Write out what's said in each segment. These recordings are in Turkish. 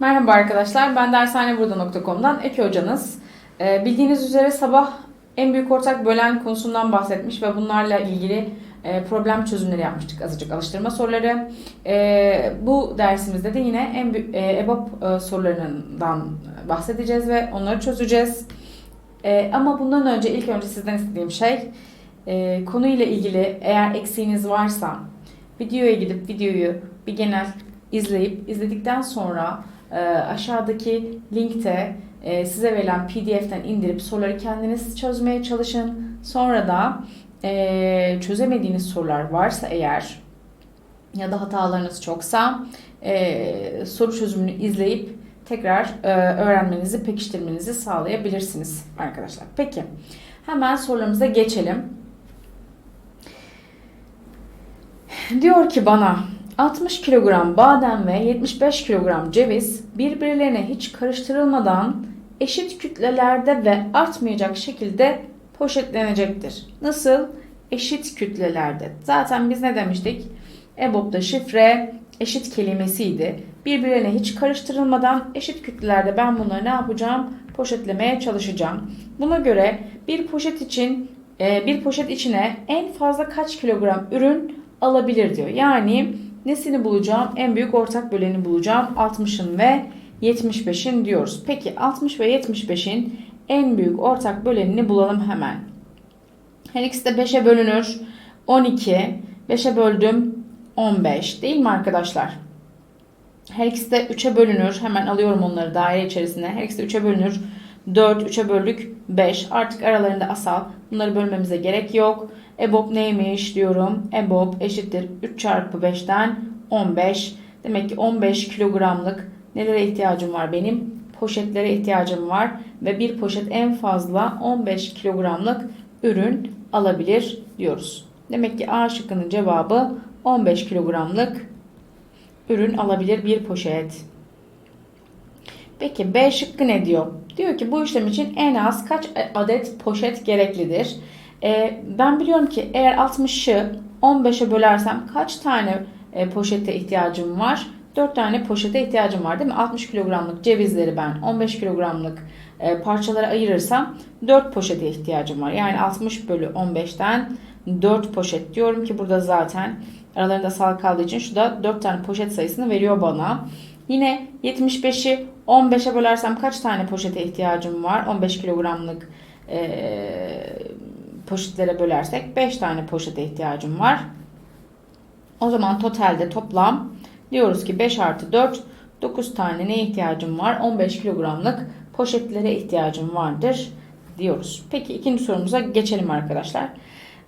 Merhaba arkadaşlar, ben dershaneburada.com'dan Eki hocanız. Ee, bildiğiniz üzere sabah en büyük ortak bölen konusundan bahsetmiş ve bunlarla ilgili e, problem çözümleri yapmıştık azıcık alıştırma soruları. Ee, bu dersimizde de yine en e, EBOB e, sorularından bahsedeceğiz ve onları çözeceğiz. E, ama bundan önce ilk önce sizden istediğim şey e, konuyla ilgili eğer eksiğiniz varsa videoya gidip videoyu bir genel izleyip izledikten sonra e, aşağıdaki linkte e, size verilen PDF'den indirip soruları kendiniz çözmeye çalışın. Sonra da e, çözemediğiniz sorular varsa eğer ya da hatalarınız çoksa e, soru çözümünü izleyip tekrar öğrenmenizi, pekiştirmenizi sağlayabilirsiniz arkadaşlar. Peki hemen sorularımıza geçelim. Diyor ki bana 60 kilogram badem ve 75 kilogram ceviz birbirlerine hiç karıştırılmadan eşit kütlelerde ve artmayacak şekilde poşetlenecektir. Nasıl? Eşit kütlelerde. Zaten biz ne demiştik? EBOB'da şifre eşit kelimesiydi. Birbirlerine hiç karıştırılmadan eşit kütlelerde ben bunları ne yapacağım? Poşetlemeye çalışacağım. Buna göre bir poşet için e, bir poşet içine en fazla kaç kilogram ürün alabilir diyor. Yani nesini bulacağım? En büyük ortak böleni bulacağım. 60'ın ve 75'in diyoruz. Peki 60 ve 75'in en büyük ortak bölenini bulalım hemen. Her ikisi de 5'e bölünür. 12. 5'e böldüm 15. Değil mi arkadaşlar? Her ikisi de 3'e bölünür. Hemen alıyorum onları daire içerisine. Her ikisi de 3'e bölünür. 4, 3'e böldük 5. Artık aralarında asal. Bunları bölmemize gerek yok. EBOB neymiş diyorum. EBOB eşittir 3 çarpı 5'ten 15. Demek ki 15 kilogramlık nelere ihtiyacım var benim? Poşetlere ihtiyacım var. Ve bir poşet en fazla 15 kilogramlık ürün alabilir diyoruz. Demek ki A şıkkının cevabı 15 kilogramlık ürün alabilir bir poşet. Peki B şıkkı ne diyor? Diyor ki bu işlem için en az kaç adet poşet gereklidir? Ee, ben biliyorum ki eğer 60'ı 15'e bölersem kaç tane e, poşete ihtiyacım var? 4 tane poşete ihtiyacım var değil mi? 60 kilogramlık cevizleri ben 15 kilogramlık e, parçalara ayırırsam 4 poşete ihtiyacım var. Yani 60 bölü 15'ten 4 poşet diyorum ki burada zaten aralarında sağ kaldığı için şu da 4 tane poşet sayısını veriyor bana. Yine 75'i 15'e bölersem kaç tane poşete ihtiyacım var? 15 kilogramlık e, poşetlere bölersek 5 tane poşete ihtiyacım var. O zaman totalde toplam diyoruz ki 5 artı 4 9 tane ne ihtiyacım var? 15 kilogramlık poşetlere ihtiyacım vardır diyoruz. Peki ikinci sorumuza geçelim arkadaşlar.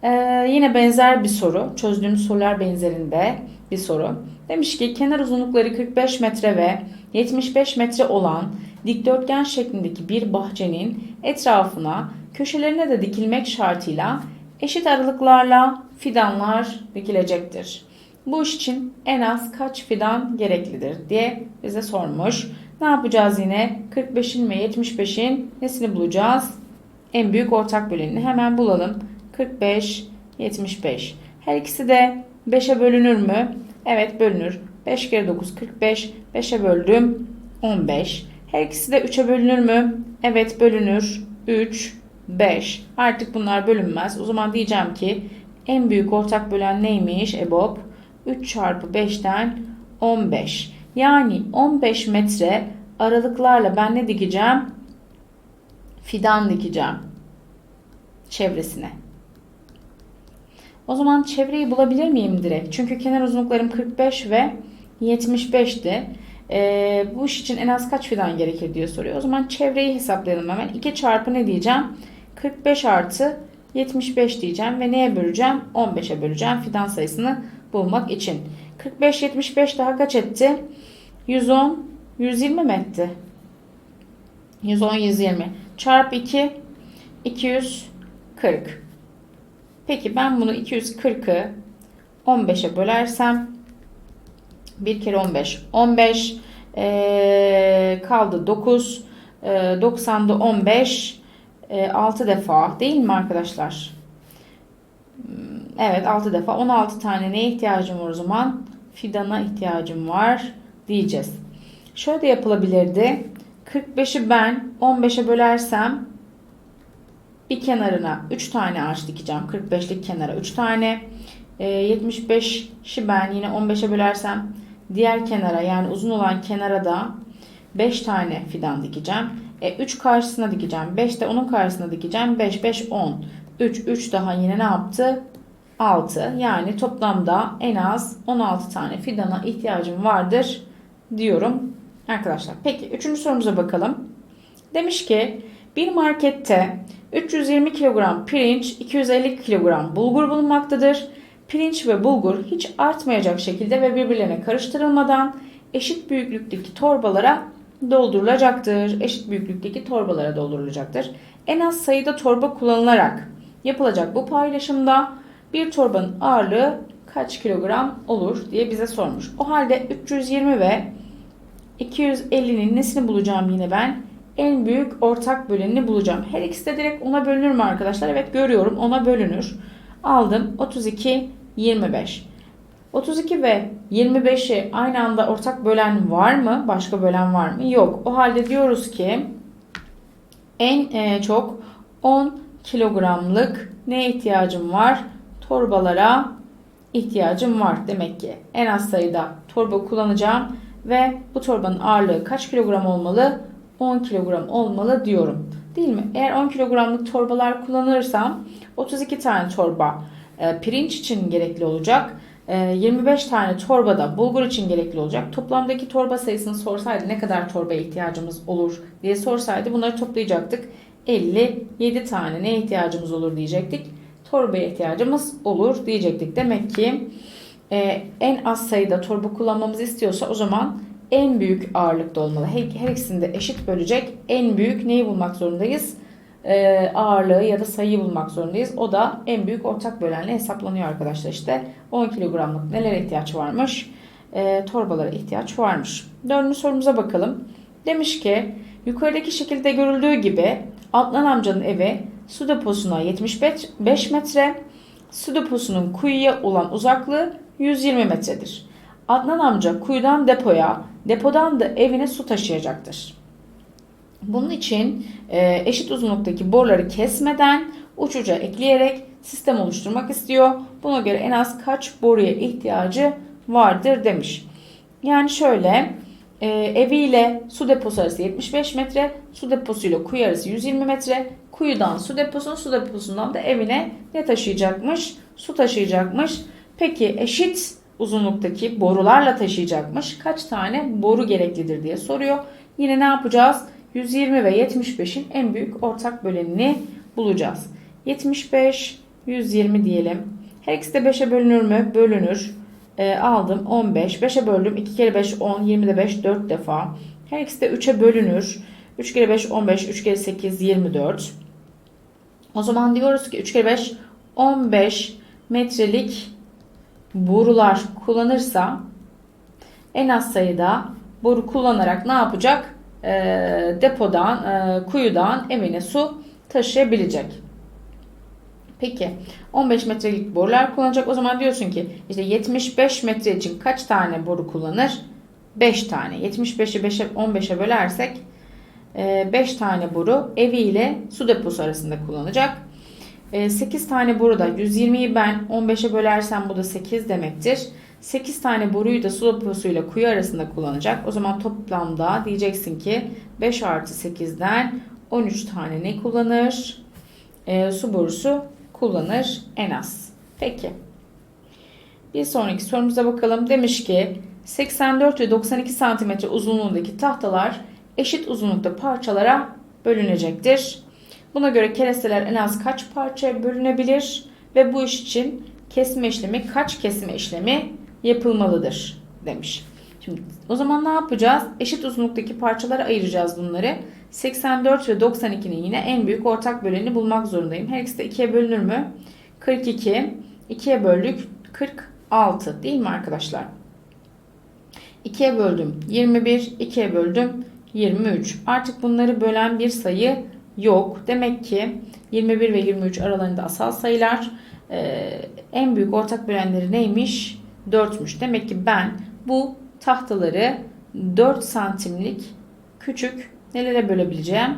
Ee, yine benzer bir soru. Çözdüğümüz sorular benzerinde bir soru. Demiş ki kenar uzunlukları 45 metre ve 75 metre olan dikdörtgen şeklindeki bir bahçenin etrafına köşelerine de dikilmek şartıyla eşit aralıklarla fidanlar dikilecektir. Bu iş için en az kaç fidan gereklidir diye bize sormuş. Ne yapacağız yine? 45'in ve 75'in nesini bulacağız? En büyük ortak bölenini hemen bulalım. 45, 75. Her ikisi de 5'e bölünür mü? Evet bölünür. 5 kere 9 45. 5'e böldüm 15. Her ikisi de 3'e bölünür mü? Evet bölünür. 3, 5. Artık bunlar bölünmez. O zaman diyeceğim ki en büyük ortak bölen neymiş EBOB? 3 çarpı 5'ten 15. Yani 15 metre aralıklarla ben ne dikeceğim? Fidan dikeceğim. Çevresine. O zaman çevreyi bulabilir miyim direkt? Çünkü kenar uzunluklarım 45 ve 75'ti. Ee, bu iş için en az kaç fidan gerekir diye soruyor. O zaman çevreyi hesaplayalım hemen. 2 çarpı ne diyeceğim? 45 artı 75 diyeceğim ve neye böleceğim? 15'e böleceğim fidan sayısını bulmak için. 45 75 daha kaç etti? 110 120 mi etti? 110 120 çarpı 2 240. Peki ben bunu 240'ı 15'e bölersem 1 kere 15 15 ee, kaldı 9 e, 90'da 15 e, 6 defa değil mi arkadaşlar? Evet 6 defa 16 tane neye ihtiyacım var o zaman? Fidana ihtiyacım var diyeceğiz. Şöyle de yapılabilirdi. 45'i ben 15'e bölersem bir kenarına 3 tane ağaç dikeceğim. 45'lik kenara 3 tane. E, 75'i ben yine 15'e bölersem diğer kenara yani uzun olan kenara da 5 tane fidan dikeceğim. E, 3 karşısına dikeceğim. 5 de onun karşısına dikeceğim. 5, 5, 10. 3, 3 daha yine ne yaptı? 6. Yani toplamda en az 16 tane fidana ihtiyacım vardır diyorum arkadaşlar. Peki 3. sorumuza bakalım. Demiş ki bir markette 320 kilogram pirinç, 250 kilogram bulgur bulunmaktadır. Pirinç ve bulgur hiç artmayacak şekilde ve birbirlerine karıştırılmadan eşit büyüklükteki torbalara doldurulacaktır. Eşit büyüklükteki torbalara doldurulacaktır. En az sayıda torba kullanılarak yapılacak bu paylaşımda bir torbanın ağırlığı kaç kilogram olur diye bize sormuş. O halde 320 ve 250'nin nesini bulacağım yine ben? En büyük ortak bölenini bulacağım. Her ikisi de direkt ona bölünür mü arkadaşlar? Evet görüyorum ona bölünür. Aldım 32, 25. 32 ve 25'i aynı anda ortak bölen var mı? Başka bölen var mı? Yok. O halde diyoruz ki en e, çok 10 kilogramlık ne ihtiyacım var? Torbalara ihtiyacım var. Demek ki en az sayıda torba kullanacağım ve bu torbanın ağırlığı kaç kilogram olmalı? 10 kilogram olmalı diyorum. Değil mi? Eğer 10 kilogramlık torbalar kullanırsam 32 tane torba pirinç için gerekli olacak. 25 e, tane torba da bulgur için gerekli olacak. Toplamdaki torba sayısını sorsaydı ne kadar torbaya ihtiyacımız olur diye sorsaydı bunları toplayacaktık. 57 tane ne ihtiyacımız olur diyecektik. Torbaya ihtiyacımız olur diyecektik. Demek ki e, en az sayıda torba kullanmamızı istiyorsa o zaman en büyük ağırlıkta olmalı. Her, her ikisini de eşit bölecek en büyük neyi bulmak zorundayız? Ee, ağırlığı ya da sayıyı bulmak zorundayız. O da en büyük ortak bölenle hesaplanıyor arkadaşlar. İşte 10 kilogramlık nelere ihtiyaç varmış? Ee, torbalara ihtiyaç varmış. Dördüncü sorumuza bakalım. Demiş ki yukarıdaki şekilde görüldüğü gibi Adnan amcanın evi su deposuna 75 metre, su deposunun kuyuya olan uzaklığı 120 metredir. Adnan amca kuyudan depoya, depodan da evine su taşıyacaktır. Bunun için e, eşit uzunluktaki boruları kesmeden uç uca ekleyerek sistem oluşturmak istiyor. Buna göre en az kaç boruya ihtiyacı vardır demiş. Yani şöyle e, eviyle su deposu arası 75 metre, su deposuyla kuyu arası 120 metre, kuyudan su deposuna, su deposundan da evine ne taşıyacakmış? Su taşıyacakmış. Peki eşit uzunluktaki borularla taşıyacakmış. Kaç tane boru gereklidir diye soruyor. Yine ne yapacağız? 120 ve 75'in en büyük ortak bölenini bulacağız. 75, 120 diyelim. Her ikisi de 5'e bölünür mü? Bölünür. E, aldım 15. 5'e böldüm. 2 kere 5 10. 20 de 5 4 defa. Her ikisi de 3'e bölünür. 3 kere 5 15. 3 kere 8 24. O zaman diyoruz ki 3 kere 5 15 metrelik borular kullanırsa en az sayıda boru kullanarak ne yapacak? E, depodan, e, kuyudan evine su taşıyabilecek. Peki 15 metrelik borular kullanacak. O zaman diyorsun ki işte 75 metre için kaç tane boru kullanır? 5 tane. 75'i 5'e 15'e bölersek 5 e, tane boru evi ile su deposu arasında kullanacak. 8 ee, tane boruda 120'yi ben 15'e bölersem bu da 8 demektir. 8 tane boruyu da su deposuyla kuyu arasında kullanacak. O zaman toplamda diyeceksin ki 5 artı 8'den 13 tane ne kullanır? E, su borusu kullanır en az. Peki. Bir sonraki sorumuza bakalım. Demiş ki 84 ve 92 cm uzunluğundaki tahtalar eşit uzunlukta parçalara bölünecektir. Buna göre keresteler en az kaç parçaya bölünebilir ve bu iş için kesme işlemi kaç kesme işlemi yapılmalıdır demiş. Şimdi o zaman ne yapacağız? Eşit uzunluktaki parçalara ayıracağız bunları. 84 ve 92'nin yine en büyük ortak böleni bulmak zorundayım. Her ikisi de 2'ye bölünür mü? 42. 2'ye böldük. 46 değil mi arkadaşlar? 2'ye böldüm 21, 2'ye böldüm 23. Artık bunları bölen bir sayı yok. Demek ki 21 ve 23 aralarında asal sayılar. Ee, en büyük ortak bölenleri neymiş? 4'müş. Demek ki ben bu tahtaları 4 santimlik küçük nelere bölebileceğim?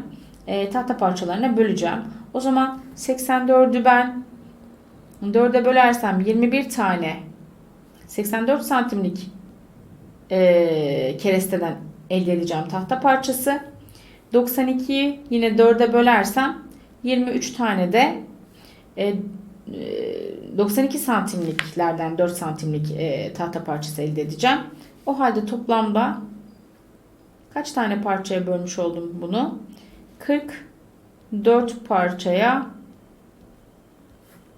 E, tahta parçalarına böleceğim. O zaman 84'ü ben 4'e bölersem 21 tane 84 santimlik e, keresteden elde edeceğim tahta parçası. 92'yi yine 4'e bölersem 23 tane de e, 92 santimliklerden 4 santimlik e, tahta parçası elde edeceğim. O halde toplamda kaç tane parçaya bölmüş oldum bunu? 44 parçaya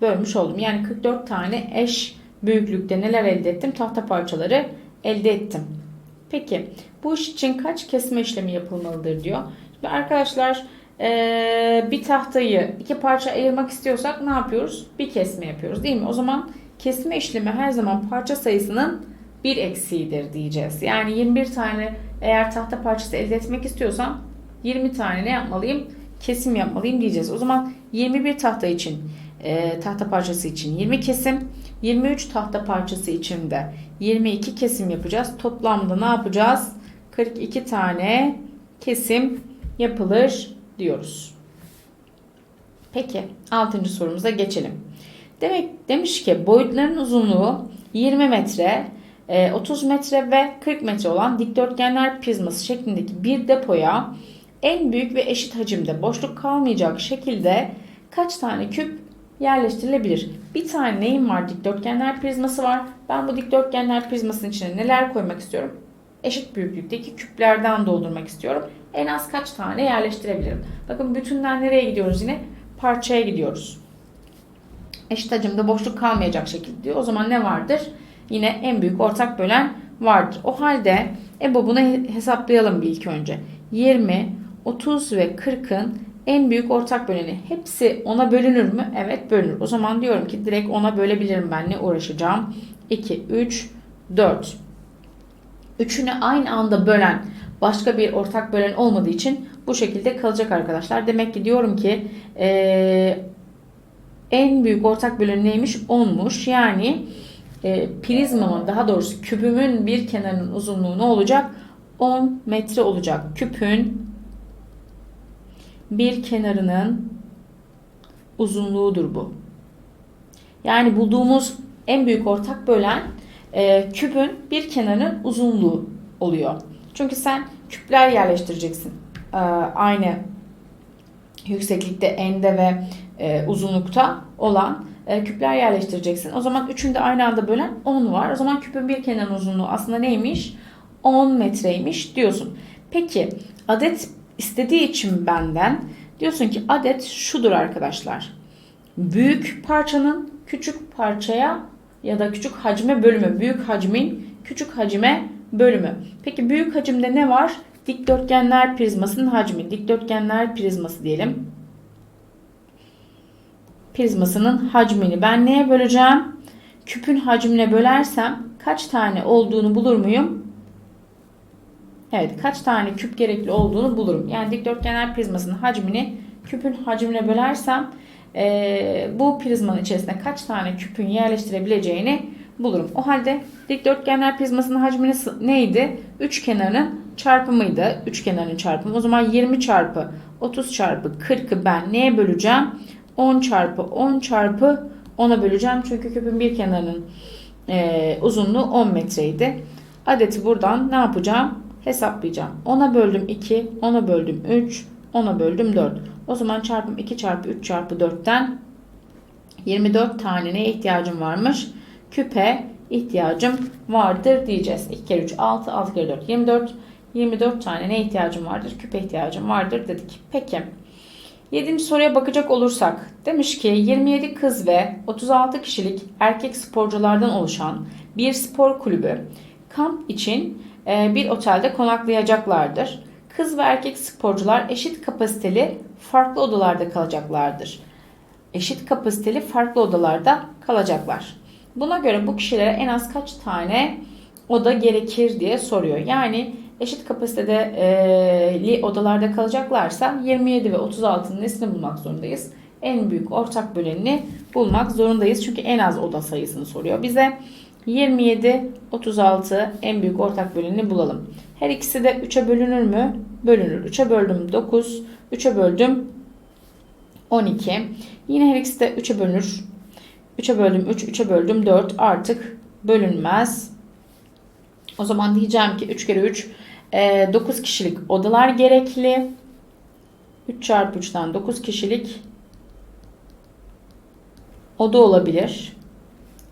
bölmüş oldum. Yani 44 tane eş büyüklükte neler elde ettim? Tahta parçaları elde ettim. Peki bu iş için kaç kesme işlemi yapılmalıdır diyor. Şimdi arkadaşlar ee, bir tahtayı iki parça ayırmak istiyorsak ne yapıyoruz? Bir kesme yapıyoruz değil mi? O zaman kesme işlemi her zaman parça sayısının bir eksiğidir diyeceğiz. Yani 21 tane eğer tahta parçası elde etmek istiyorsam 20 tane ne yapmalıyım? Kesim yapmalıyım diyeceğiz. O zaman 21 tahta için e, tahta parçası için 20 kesim, 23 tahta parçası için de 22 kesim yapacağız. Toplamda ne yapacağız? 42 tane kesim yapılır diyoruz. Peki 6. sorumuza geçelim. Demek demiş ki boyutların uzunluğu 20 metre, 30 metre ve 40 metre olan dikdörtgenler prizması şeklindeki bir depoya en büyük ve eşit hacimde boşluk kalmayacak şekilde kaç tane küp yerleştirilebilir? Bir tane neyim var? Dikdörtgenler prizması var. Ben bu dikdörtgenler prizmasının içine neler koymak istiyorum? Eşit büyüklükteki küplerden doldurmak istiyorum. En az kaç tane yerleştirebilirim? Bakın bütünden nereye gidiyoruz yine? Parçaya gidiyoruz. Eşit hacimde boşluk kalmayacak şekilde diyor. O zaman ne vardır? Yine en büyük ortak bölen vardır. O halde EBO bunu hesaplayalım bir ilk önce. 20, 30 ve 40'ın en büyük ortak böleni. Hepsi ona bölünür mü? Evet bölünür. O zaman diyorum ki direkt ona bölebilirim ben. Ne uğraşacağım? 2, 3, 4. Üçünü aynı anda bölen başka bir ortak bölen olmadığı için bu şekilde kalacak arkadaşlar. Demek ki diyorum ki ee, en büyük ortak bölen neymiş? 10'muş. Yani e, prizmamın daha doğrusu küpümün bir kenarının uzunluğu ne olacak? 10 metre olacak. Küpün bir kenarının uzunluğudur bu. Yani bulduğumuz en büyük ortak bölen e, küpün bir kenarının uzunluğu oluyor. Çünkü sen küpler yerleştireceksin. E, aynı yükseklikte, ende ve e, uzunlukta olan e, küpler yerleştireceksin. O zaman üçünü de aynı anda bölen 10 var. O zaman küpün bir kenar uzunluğu aslında neymiş? 10 metreymiş diyorsun. Peki adet istediği için benden diyorsun ki adet şudur arkadaşlar. Büyük parçanın küçük parçaya ya da küçük hacme bölümü. Büyük hacmin küçük hacime bölümü. Peki büyük hacimde ne var? Dikdörtgenler prizmasının hacmi. Dikdörtgenler prizması diyelim. Prizmasının hacmini ben neye böleceğim? Küpün hacmine bölersem kaç tane olduğunu bulur muyum? Evet kaç tane küp gerekli olduğunu bulurum. Yani dikdörtgenler prizmasının hacmini küpün hacmine bölersem e, bu prizmanın içerisine kaç tane küpün yerleştirebileceğini bulurum. O halde dikdörtgenler prizmasının hacmi neydi? Üç kenarının çarpımıydı. Üç kenarın çarpımı. O zaman 20 çarpı 30 çarpı 40'ı ben neye böleceğim? 10 çarpı 10 çarpı 10'a böleceğim. Çünkü küpün bir kenarının e, uzunluğu 10 metreydi. Adeti buradan ne yapacağım? Hesaplayacağım. 10'a böldüm 2, 10'a böldüm 3, 10'a böldüm 4. O zaman çarpım 2 çarpı 3 çarpı 4'ten 24 tane neye ihtiyacım varmış? Küpe ihtiyacım vardır diyeceğiz. 2 kere 3 6, 6 kere 4 24. 24 tane ne ihtiyacım vardır? Küpe ihtiyacım vardır dedik. Peki. 7. soruya bakacak olursak demiş ki 27 kız ve 36 kişilik erkek sporculardan oluşan bir spor kulübü kamp için e, bir otelde konaklayacaklardır. Kız ve erkek sporcular eşit kapasiteli farklı odalarda kalacaklardır. Eşit kapasiteli farklı odalarda kalacaklar. Buna göre bu kişilere en az kaç tane oda gerekir diye soruyor. Yani eşit kapasitede e, odalarda kalacaklarsa 27 ve 36'nın nesini bulmak zorundayız. En büyük ortak bölenini bulmak zorundayız. Çünkü en az oda sayısını soruyor bize. 27, 36 en büyük ortak bölenini bulalım. Her ikisi de 3'e bölünür mü? Bölünür. 3'e böldüm 9. 3'e böldüm 12. Yine her ikisi de 3'e bölünür. 3'e böldüm 3. 3'e böldüm 4. Artık bölünmez. O zaman diyeceğim ki 3 kere 3 e, 9 kişilik odalar gerekli. 3 çarpı 3'ten 9 kişilik oda olabilir.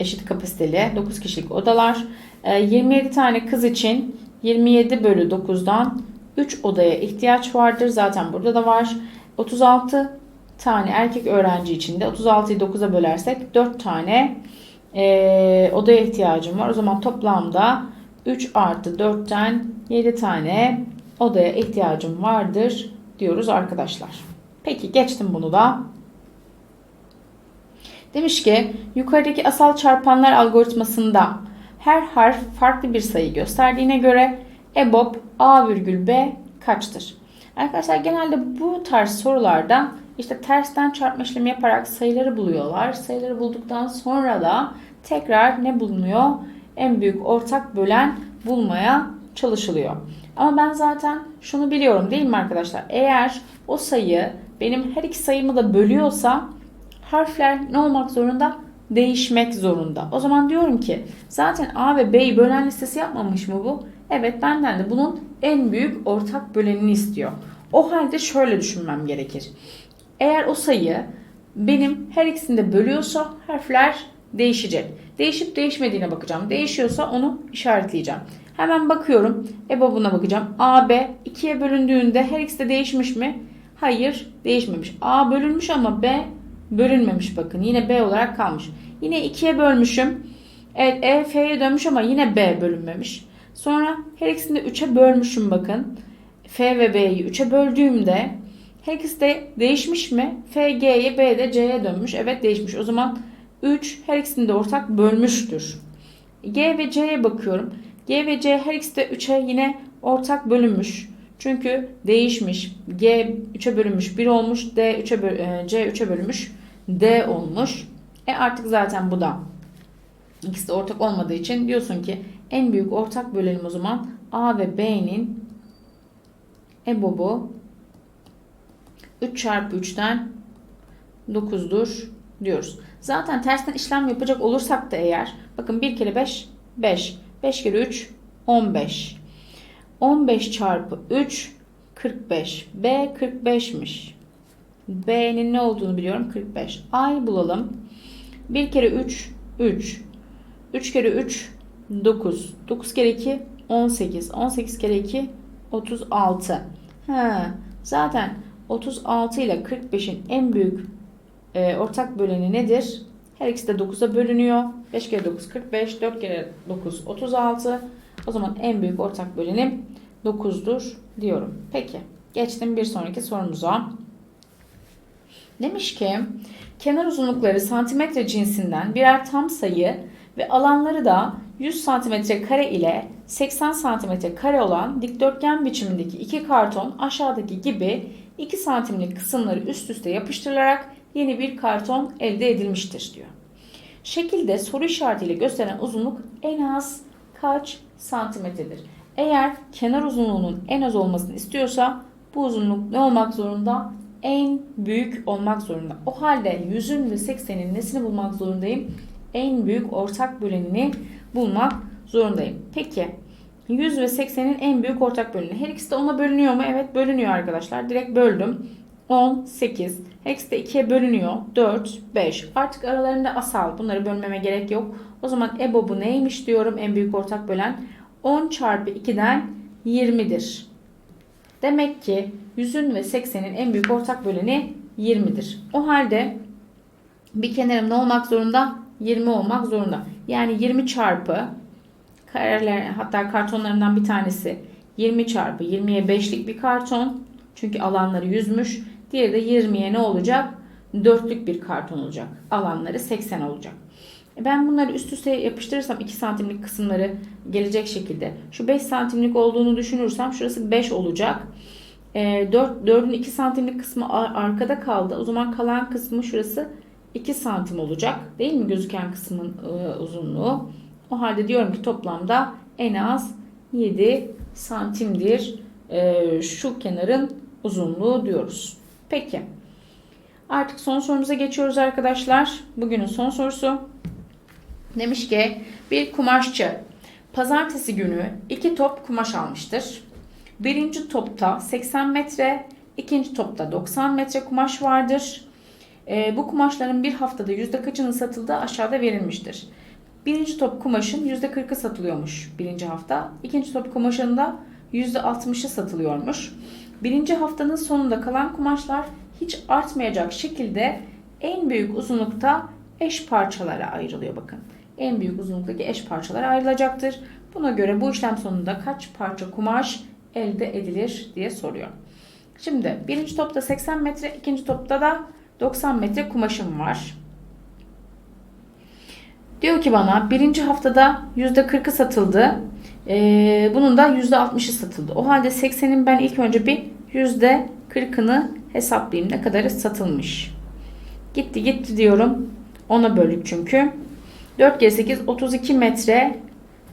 Eşit kapasiteli 9 kişilik odalar. E, 27 tane kız için 27 bölü 9'dan 3 odaya ihtiyaç vardır. Zaten burada da var. 36 tane erkek öğrenci için de 36'yı 9'a bölersek 4 tane e, odaya ihtiyacım var. O zaman toplamda 3 artı 4'ten 7 tane odaya ihtiyacım vardır diyoruz arkadaşlar. Peki geçtim bunu da. Demiş ki yukarıdaki asal çarpanlar algoritmasında her harf farklı bir sayı gösterdiğine göre EBOB A virgül B kaçtır? Arkadaşlar genelde bu tarz sorularda işte tersten çarpma işlemi yaparak sayıları buluyorlar. Sayıları bulduktan sonra da tekrar ne bulunuyor? En büyük ortak bölen bulmaya çalışılıyor. Ama ben zaten şunu biliyorum değil mi arkadaşlar? Eğer o sayı benim her iki sayımı da bölüyorsa harfler ne olmak zorunda? Değişmek zorunda. O zaman diyorum ki zaten A ve B'yi bölen listesi yapmamış mı bu? Evet benden de bunun en büyük ortak bölenini istiyor. O halde şöyle düşünmem gerekir. Eğer o sayı benim her ikisini de bölüyorsa harfler değişecek. Değişip değişmediğine bakacağım. Değişiyorsa onu işaretleyeceğim. Hemen bakıyorum. EBOB'una bakacağım. AB 2'ye bölündüğünde her ikisi de değişmiş mi? Hayır değişmemiş. A bölünmüş ama B bölünmemiş bakın. Yine B olarak kalmış. Yine 2'ye bölmüşüm. Evet E F'ye dönmüş ama yine B bölünmemiş. Sonra her ikisini de 3'e bölmüşüm bakın. F ve B'yi 3'e böldüğümde her ikisi de değişmiş mi? F G'ye B de C'ye dönmüş. Evet değişmiş. O zaman 3 her ikisini de ortak bölmüştür. G ve C'ye bakıyorum. G ve C her ikisi de 3'e yine ortak bölünmüş. Çünkü değişmiş. G 3'e bölünmüş 1 olmuş. D 3'e böl e, C 3'e bölünmüş. D olmuş. E artık zaten bu da ikisi de ortak olmadığı için diyorsun ki en büyük ortak bölelim o zaman A ve B'nin EBOB'u 3 çarpı 3'ten 9'dur diyoruz. Zaten tersten işlem yapacak olursak da eğer bakın 1 kere 5 5 5 kere 3 15 15 çarpı 3 45 B 45'miş. B'nin ne olduğunu biliyorum 45. A'yı bulalım. 1 kere 3 3 3 kere 3 9 9 kere 2 18 18 kere 2 36 ha, zaten 36 ile 45'in en büyük e, ortak böleni nedir? Her ikisi de 9'a bölünüyor. 5 kere 9 45, 4 kere 9 36. O zaman en büyük ortak bölenim 9'dur diyorum. Peki geçtim bir sonraki sorumuza. Demiş ki kenar uzunlukları santimetre cinsinden birer tam sayı ve alanları da 100 santimetre kare ile 80 santimetre kare olan dikdörtgen biçimindeki iki karton aşağıdaki gibi 2 santimlik kısımları üst üste yapıştırılarak yeni bir karton elde edilmiştir diyor. Şekilde soru işaretiyle gösteren uzunluk en az kaç santimetredir? Eğer kenar uzunluğunun en az olmasını istiyorsa bu uzunluk ne olmak zorunda? En büyük olmak zorunda. O halde 100'ün ve 80'in nesini bulmak zorundayım? En büyük ortak bölenini bulmak zorundayım. Peki 100 ve 80'in en büyük ortak böleni. Her ikisi de 10'a bölünüyor mu? Evet bölünüyor arkadaşlar. Direkt böldüm. 10, 8. Her ikisi de 2'ye bölünüyor. 4, 5. Artık aralarında asal. Bunları bölmeme gerek yok. O zaman EBOB'u neymiş diyorum en büyük ortak bölen. 10 çarpı 2'den 20'dir. Demek ki 100'ün ve 80'in en büyük ortak böleni 20'dir. O halde bir kenarım ne olmak zorunda? 20 olmak zorunda. Yani 20 çarpı kareler hatta kartonlarından bir tanesi 20 çarpı 20'ye 5'lik bir karton. Çünkü alanları 100'müş. Diğeri de 20'ye ne olacak? 4'lük bir karton olacak. Alanları 80 olacak. E ben bunları üst üste yapıştırırsam 2 santimlik kısımları gelecek şekilde. Şu 5 santimlik olduğunu düşünürsem şurası 5 olacak. E, 4, 4'ün 2 santimlik kısmı arkada kaldı. O zaman kalan kısmı şurası 2 santim olacak. Değil mi gözüken kısmın e, uzunluğu? O halde diyorum ki toplamda en az 7 santimdir e, şu kenarın uzunluğu diyoruz. Peki. Artık son sorumuza geçiyoruz arkadaşlar. Bugünün son sorusu. Demiş ki bir kumaşçı pazartesi günü iki top kumaş almıştır. Birinci topta 80 metre, ikinci topta 90 metre kumaş vardır. E, bu kumaşların bir haftada yüzde kaçının satıldığı aşağıda verilmiştir. Birinci top kumaşın yüzde 40'ı satılıyormuş birinci hafta. İkinci top kumaşın da yüzde 60'ı satılıyormuş. Birinci haftanın sonunda kalan kumaşlar hiç artmayacak şekilde en büyük uzunlukta eş parçalara ayrılıyor bakın. En büyük uzunluktaki eş parçalara ayrılacaktır. Buna göre bu işlem sonunda kaç parça kumaş elde edilir diye soruyor. Şimdi birinci topta 80 metre, ikinci topta da 90 metre kumaşım var. Diyor ki bana birinci haftada %40'ı satıldı. Ee, bunun da %60'ı satıldı. O halde 80'in ben ilk önce bir %40'ını hesaplayayım. Ne kadarı satılmış. Gitti gitti diyorum. Ona böldük çünkü. 4 kere 8 32 metre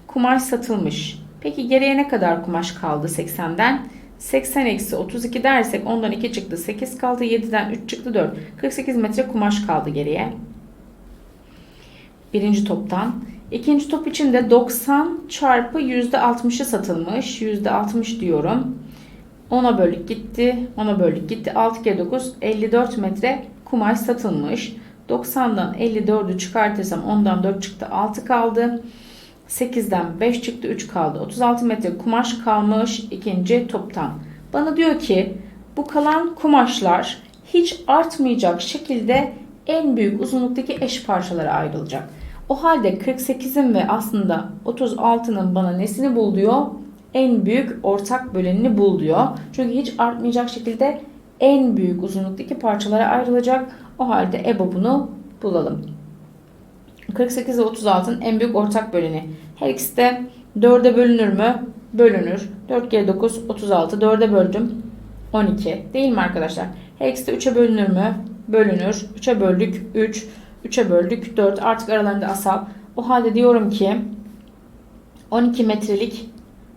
kumaş satılmış. Peki geriye ne kadar kumaş kaldı 80'den? 80 eksi 32 dersek ondan 2 çıktı 8 kaldı 7'den 3 çıktı 4 48 metre kumaş kaldı geriye. Birinci toptan. İkinci top için de 90 çarpı %60'ı satılmış. %60 diyorum. Ona böldük gitti. Ona böldük gitti. 6 kere 9 54 metre kumaş satılmış. 90'dan 54'ü çıkartırsam ondan 4 çıktı 6 kaldı 8'den 5 çıktı 3 kaldı. 36 metre kumaş kalmış ikinci toptan. Bana diyor ki bu kalan kumaşlar hiç artmayacak şekilde en büyük uzunluktaki eş parçalara ayrılacak. O halde 48'in ve aslında 36'nın bana nesini bul diyor? En büyük ortak bölenini bul diyor. Çünkü hiç artmayacak şekilde en büyük uzunluktaki parçalara ayrılacak. O halde EBOB'unu bulalım. 48 ve 36'nın en büyük ortak böleni. Her ikisi de 4'e bölünür mü? Bölünür. 4 kere 9 36. 4'e böldüm. 12. Değil mi arkadaşlar? Her ikisi de 3'e bölünür mü? Bölünür. 3'e böldük 3. 3'e böldük 4. Artık aralarında asal. O halde diyorum ki 12 metrelik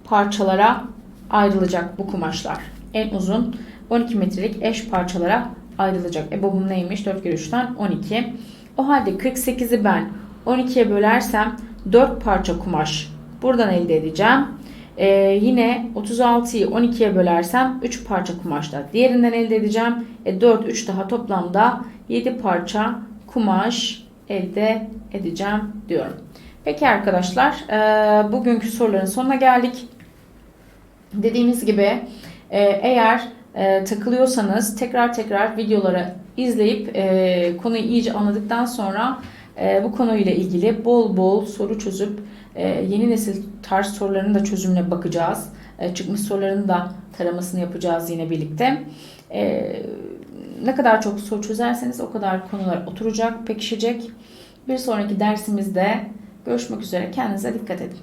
parçalara ayrılacak bu kumaşlar. En uzun 12 metrelik eş parçalara ayrılacak. E babam neymiş? 4 kere 3'ten 12. O halde 48'i ben 12'ye bölersem 4 parça kumaş buradan elde edeceğim. Ee, yine 36'yı 12'ye bölersem 3 parça kumaşla diğerinden elde edeceğim. E, 4, 3 daha toplamda 7 parça kumaş elde edeceğim diyorum. Peki arkadaşlar e, bugünkü soruların sonuna geldik. Dediğimiz gibi e, eğer e, takılıyorsanız tekrar tekrar videoları izleyip e, konuyu iyice anladıktan sonra e, bu konuyla ilgili bol bol soru çözüp e, yeni nesil tarz sorularının da çözümüne bakacağız. E, çıkmış soruların da taramasını yapacağız yine birlikte. E, ne kadar çok soru çözerseniz o kadar konular oturacak, pekişecek. Bir sonraki dersimizde görüşmek üzere. Kendinize dikkat edin.